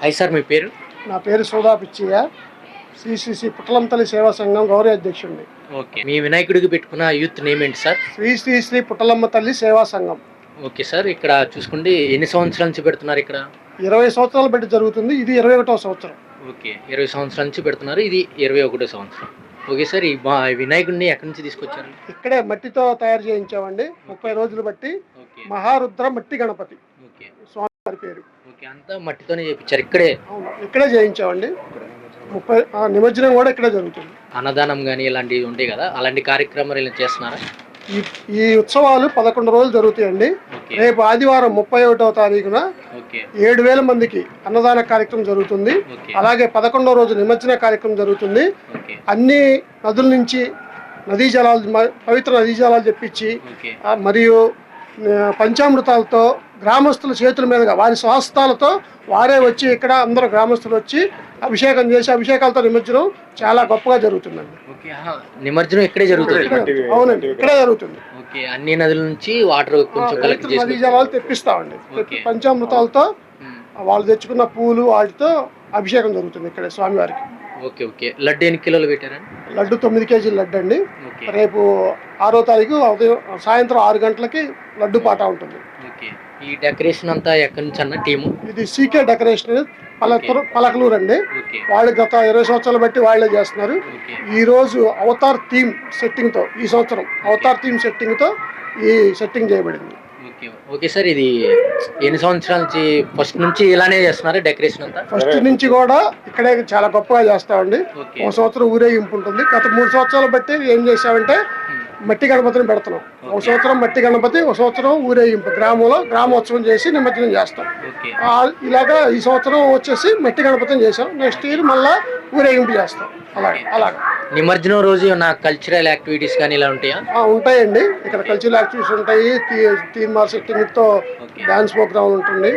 Hi sir మీ పేరు? నా పేరు సోదా పిచ్చయ్య శ్రీశ్రీ పుట్టలంతల్లి సేవా సంఘం గౌరవ అధ్యక్షుడిని. ఓకే. మీ వినాయకుడికి పెట్టుకున్న యూత్ నేమ్ ఏంటి సార్? శ్రీ శ్రీ శ్రీ పుట్టలమ్మ తల్లి సేవా సంఘం. ఓకే సార్ ఇక్కడ చూసుకోండి ఎన్ని సంవత్సరాల నుంచి పెడుతున్నారు ఇక్కడ? ఇరవై సంవత్సరాలు బట్టి జరుగుతుంది ఇది ఇరవై ఒకటో సంవత్సరం. ఓకే. ఇరవై సంవత్సరాల నుంచి పెడుతున్నారు ఇది ఇరవై ఒకటో సంవత్సరం. ఓకే సార్ ఈ మా వినాయకుడిని ఎక్కడి నుంచి తీసుకొచ్చారు? ఇక్కడే మట్టితో తయారు చేయించామండి ముప్పై రోజులు బట్టి ఓకే. మహారుద్ర మట్టి గణపతి. ఓకే. స్వామి పేరు. అంతా మట్టితోనే చేయించారు ఇక్కడే? ఇక్కడే చేయించామండి. ముప్పై నిమజ్జనం కూడా ఇక్కడే జరుగుతుంది. అన్నదానం కానీ ఇలాంటివి ఉంటాయి కదా? అలాంటి కార్యక్రమాలు ఇలా చేస్తున్నారా? ఈ ఈ ఉత్సవాలు పదకొండు రోజులు జరుగుతాయండి. రేపు ఆదివారం ముప్పై ఒకటవ తారీఖున ఏడు వేల మందికి అన్నదాన కార్యక్రమం జరుగుతుంది. అలాగే పదకొండో రోజు నిమజ్జన కార్యక్రమం జరుగుతుంది. అన్ని నదుల నుంచి నదీ జలాలు పవిత్ర నదీ జలాలు ఆ, మరియు పంచామృతాలతో గ్రామస్తుల చేతుల మీదుగా వారి స్వాస్థాలతో వారే వచ్చి ఇక్కడ అందరూ గ్రామస్తులు వచ్చి అభిషేకం చేసి అభిషేకాలతో నిమజ్జనం చాలా గొప్పగా జరుగుతుందండి. నిమజ్జనం ఇక్కడే జరుగుతుంది. అవునండి ఇక్కడే జరుగుతుంది. ఓకే అన్ని నదుల నుంచి వాటర్ ఆ, కొంచెం కలెక్ట్ పవిత్ర నదీ చేసి జలాలు తెప్పిస్తామండి. పంచామృతాలతో వాళ్ళు తెచ్చుకున్న పూలు వాటితో అభిషేకం జరుగుతుంది ఇక్కడ స్వామివారికి. Okay okay. లడ్డు ఎన్ని కిలోలు పెట్టారండి? లడ్డు తొమ్మిది కేజీల లడ్డు అండి. రేపు ఆరో తారీఖు ఉదయం సాయంత్రం ఆరు గంటలకి లడ్డు పాట ఉంటుంది. ఓకే. ఈ డెకరేషన్ అంతా ఎక్కడి నుంచి అన్న టీము? ఇది సీకే డెకరేషన్ పలకూరు పలకలూరు అండి. వాళ్ళు గత ఇరవై సంవత్సరాలు బట్టి వాళ్ళే చేస్తున్నారు. ఈ రోజు అవతార్ థీమ్ సెట్టింగ్తో ఈ సంవత్సరం అవతార్ థీమ్ సెట్టింగ్తో ఈ సెట్టింగ్ చేయబడింది. ఓకే. సార్ ఇది ఎన్ని సంవత్సరాల నుంచి ఫస్ట్ నుంచి ఇలానే చేస్తున్నారు డెకరేషన్ అంతా? ఫస్ట్ నుంచి కూడా ఇక్కడే చాలా గొప్పగా చేస్తామండి. ఒక సంవత్సరం ఊరేగింపు ఉంటుంది. గత మూడు సంవత్సరాలు బట్టి ఏం చేసామంటే మట్టి గణపతిని పెడుతున్నాం. ఒక సంవత్సరం మట్టి గణపతి ఒక సంవత్సరం ఊరేగింపు. గ్రామంలో గ్రామోత్సవం చేసి నిమజ్జనం చేస్తాం. ఓకే. ఆ, ఇలాగా ఈ సంవత్సరం వచ్చేసి మట్టి గణపతిని చేసాం నెక్స్ట్ ఇయర్ మళ్ళా ఊరేగింపు చేస్తాం. అలాగే అలాగా. నిమజ్జనం రోజు నా కల్చరల్ యాక్టివిటీస్ కానీ ఇలా ఉంటాయా? ఆ, ఉంటాయండి. ఇక్కడ కల్చరల్ యాక్టివిటీస్ ఉంటాయి. తీర్మార్ సెట్టింగ్తో ఓకే. డాన్స్ ప్రోగ్రామ్ ఉంటుంది.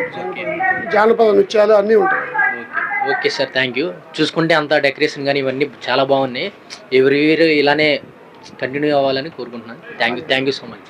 జానపద నృత్యాలు అన్నీ ఉంటాయి. Okay. Okay sir thank you చూసుకుంటే అంతా డెకరేషన్ కానీ ఇవన్నీ చాలా బాగున్నాయి. ఎవ్రీ ఇయర్ ఇలానే కంటిన్యూ అవ్వాలని కోరుకుంటున్నాను. Thank you thank you so much